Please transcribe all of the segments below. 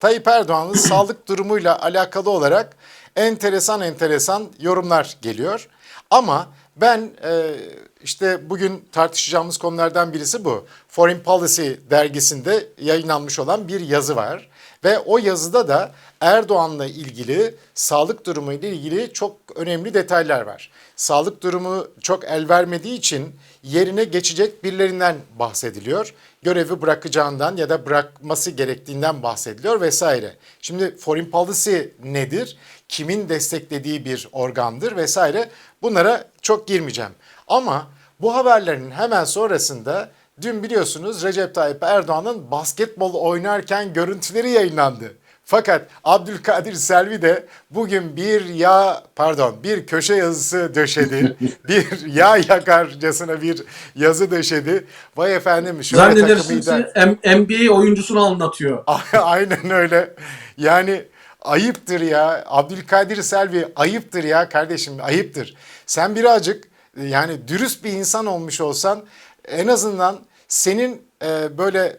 Tayyip Erdoğan'ın sağlık durumuyla alakalı olarak enteresan enteresan yorumlar geliyor. Ama ben e, işte bugün tartışacağımız konulardan birisi bu. Foreign Policy dergisinde yayınlanmış olan bir yazı var. Ve o yazıda da Erdoğan'la ilgili sağlık durumu ile ilgili çok önemli detaylar var. Sağlık durumu çok el vermediği için yerine geçecek birilerinden bahsediliyor. Görevi bırakacağından ya da bırakması gerektiğinden bahsediliyor vesaire. Şimdi foreign policy nedir? Kimin desteklediği bir organdır vesaire. Bunlara çok girmeyeceğim. Ama bu haberlerin hemen sonrasında dün biliyorsunuz Recep Tayyip Erdoğan'ın basketbol oynarken görüntüleri yayınlandı. Fakat Abdülkadir Selvi de bugün bir yağ pardon bir köşe yazısı döşedi. bir yağ yakarcasına bir yazı döşedi. Vay efendim şöyle Zannedersiniz takımıydı. NBA oyuncusunu anlatıyor. Aynen öyle. Yani ayıptır ya. Abdülkadir Selvi ayıptır ya kardeşim ayıptır. Sen birazcık yani dürüst bir insan olmuş olsan en azından senin e, böyle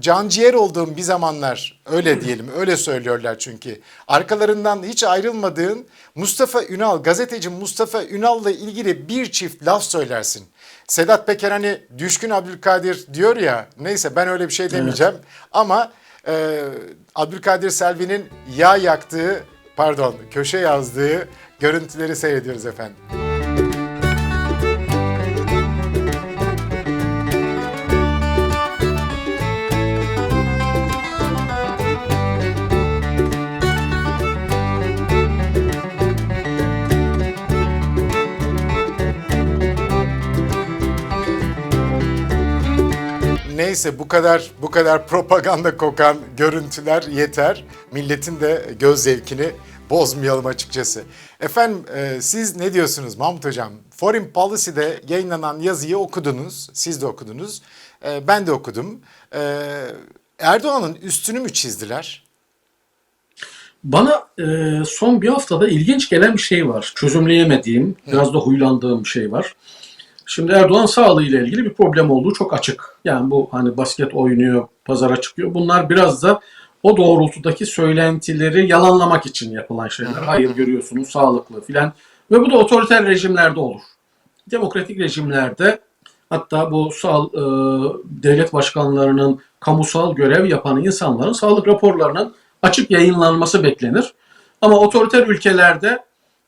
canciğer olduğun bir zamanlar öyle diyelim öyle söylüyorlar çünkü. Arkalarından hiç ayrılmadığın Mustafa Ünal gazeteci Mustafa Ünal'la ilgili bir çift laf söylersin. Sedat Peker hani düşkün Abdülkadir diyor ya neyse ben öyle bir şey demeyeceğim ama e, Abdülkadir Selvi'nin yağ yaktığı pardon köşe yazdığı görüntüleri seyrediyoruz efendim. Neyse bu kadar bu kadar propaganda kokan görüntüler yeter. Milletin de göz zevkini bozmayalım açıkçası. Efendim e, siz ne diyorsunuz Mahmut Hocam? Foreign Policy'de yayınlanan yazıyı okudunuz. Siz de okudunuz. E, ben de okudum. E, Erdoğan'ın üstünü mü çizdiler? Bana e, son bir haftada ilginç gelen bir şey var. Çözümleyemediğim, biraz da huylandığım bir şey var. Şimdi Erdoğan sağlığı ile ilgili bir problem olduğu çok açık. Yani bu hani basket oynuyor, pazara çıkıyor. Bunlar biraz da o doğrultudaki söylentileri yalanlamak için yapılan şeyler. Hayır görüyorsunuz sağlıklı filan. Ve bu da otoriter rejimlerde olur. Demokratik rejimlerde hatta bu sağ, e, devlet başkanlarının kamusal görev yapan insanların sağlık raporlarının açık yayınlanması beklenir. Ama otoriter ülkelerde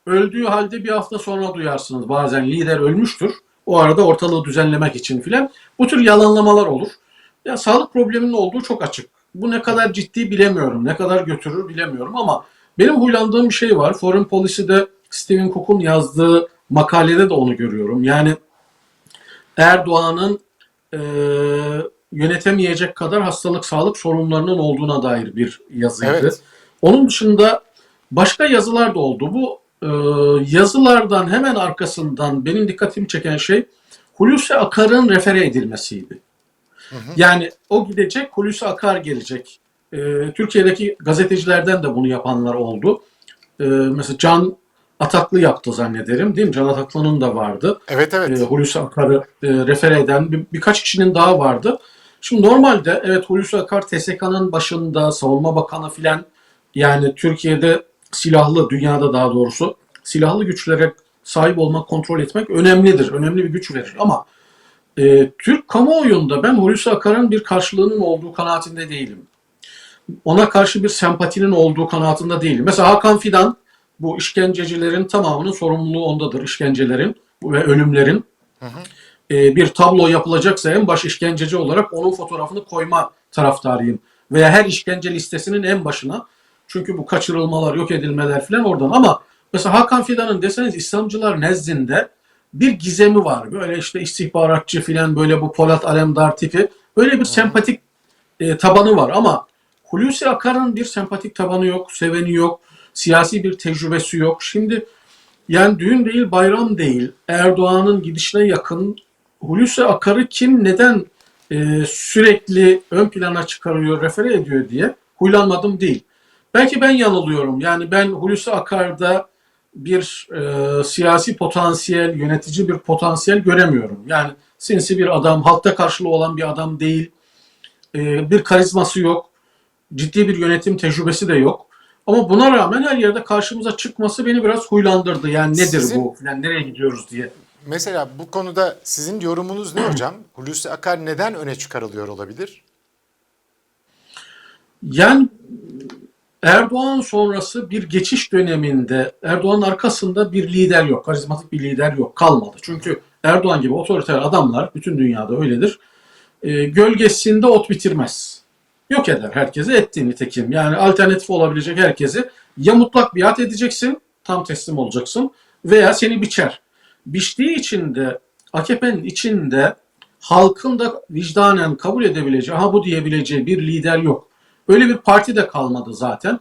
öldüğü halde bir hafta sonra duyarsınız. Bazen lider ölmüştür. O arada ortalığı düzenlemek için filan. Bu tür yalanlamalar olur. Ya sağlık probleminin olduğu çok açık. Bu ne kadar ciddi bilemiyorum. Ne kadar götürür bilemiyorum ama benim huylandığım bir şey var. Foreign Policy'de Stephen Cook'un yazdığı makalede de onu görüyorum. Yani Erdoğan'ın e, yönetemeyecek kadar hastalık sağlık sorunlarının olduğuna dair bir yazıydı. Evet. Onun dışında başka yazılar da oldu. Bu e, yazılardan hemen arkasından benim dikkatimi çeken şey Hulusi Akar'ın refere edilmesiydi. Yani o gidecek, Hulusi Akar gelecek. E, Türkiye'deki gazetecilerden de bunu yapanlar oldu. E, mesela Can Ataklı yaptı zannederim değil mi? Can Ataklı'nın da vardı Evet evet. e, Hulusi Akar'ı e, refere eden bir, birkaç kişinin daha vardı. Şimdi normalde evet Hulusi Akar TSK'nın başında savunma bakanı filan yani Türkiye'de silahlı dünyada daha doğrusu silahlı güçlere sahip olmak, kontrol etmek önemlidir. Önemli bir güç verir ama e, Türk kamuoyunda ben Hulusi Akar'ın bir karşılığının olduğu kanaatinde değilim. Ona karşı bir sempatinin olduğu kanaatinde değilim. Mesela Hakan Fidan bu işkencecilerin tamamının sorumluluğu ondadır. işkencelerin ve ölümlerin. E, bir tablo yapılacaksa en baş işkenceci olarak onun fotoğrafını koyma taraftarıyım. Veya her işkence listesinin en başına. Çünkü bu kaçırılmalar, yok edilmeler falan oradan. Ama mesela Hakan Fidan'ın deseniz İslamcılar nezdinde bir gizemi var. Böyle işte istihbaratçı filan böyle bu Polat Alemdar tipi. Böyle bir sempatik e, tabanı var ama Hulusi Akar'ın bir sempatik tabanı yok, seveni yok, siyasi bir tecrübesi yok. Şimdi yani düğün değil, bayram değil. Erdoğan'ın gidişine yakın Hulusi Akar'ı kim neden e, sürekli ön plana çıkarıyor, refere ediyor diye huylanmadım değil. Belki ben yanılıyorum. Yani ben Hulusi Akar'da bir e, siyasi potansiyel, yönetici bir potansiyel göremiyorum. Yani sinsi bir adam, halkta karşılığı olan bir adam değil. E, bir karizması yok. ciddi bir yönetim tecrübesi de yok. Ama buna rağmen her yerde karşımıza çıkması beni biraz huylandırdı. Yani nedir Sizin- bu? Yani nereye gidiyoruz diye. Mesela bu konuda sizin yorumunuz ne hocam? Hulusi Akar neden öne çıkarılıyor olabilir? Yani Erdoğan sonrası bir geçiş döneminde Erdoğan'ın arkasında bir lider yok. Karizmatik bir lider yok. Kalmadı. Çünkü Erdoğan gibi otoriter adamlar bütün dünyada öyledir. e, gölgesinde ot bitirmez. Yok eder herkese etti nitekim. Yani alternatif olabilecek herkesi ya mutlak biat edeceksin, tam teslim olacaksın veya seni biçer. Biçtiği için de AKP'nin içinde halkın da vicdanen kabul edebileceği, aha bu diyebileceği bir lider yok. Öyle bir parti de kalmadı zaten.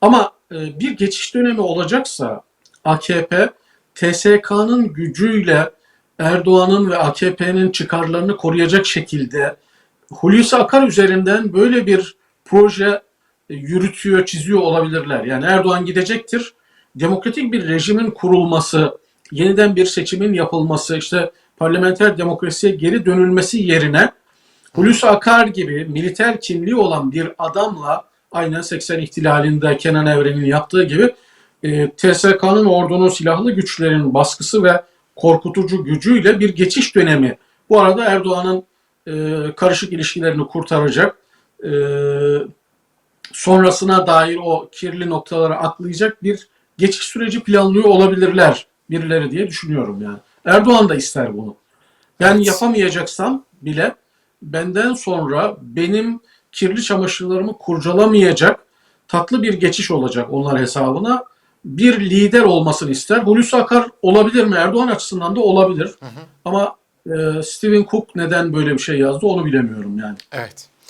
Ama e, bir geçiş dönemi olacaksa AKP TSK'nın gücüyle Erdoğan'ın ve AKP'nin çıkarlarını koruyacak şekilde Hulusi Akar üzerinden böyle bir proje e, yürütüyor, çiziyor olabilirler. Yani Erdoğan gidecektir. Demokratik bir rejimin kurulması, yeniden bir seçimin yapılması, işte parlamenter demokrasiye geri dönülmesi yerine Hulusi Akar gibi militer kimliği olan bir adamla aynen 80 ihtilalinde Kenan Evren'in yaptığı gibi e, TSK'nın ordunun silahlı güçlerin baskısı ve korkutucu gücüyle bir geçiş dönemi. Bu arada Erdoğan'ın e, karışık ilişkilerini kurtaracak, e, sonrasına dair o kirli noktaları aklayacak bir geçiş süreci planlıyor olabilirler birileri diye düşünüyorum yani. Erdoğan da ister bunu. Ben Evet. yapamayacaksam bile benden sonra benim kirli çamaşırlarımı kurcalamayacak tatlı bir geçiş olacak onlar hesabına. Bir lider olmasını ister. Hulusi Akar olabilir mi? Erdoğan açısından da olabilir. Ama e, Stephen Cook neden böyle bir şey yazdı onu bilemiyorum yani. Evet.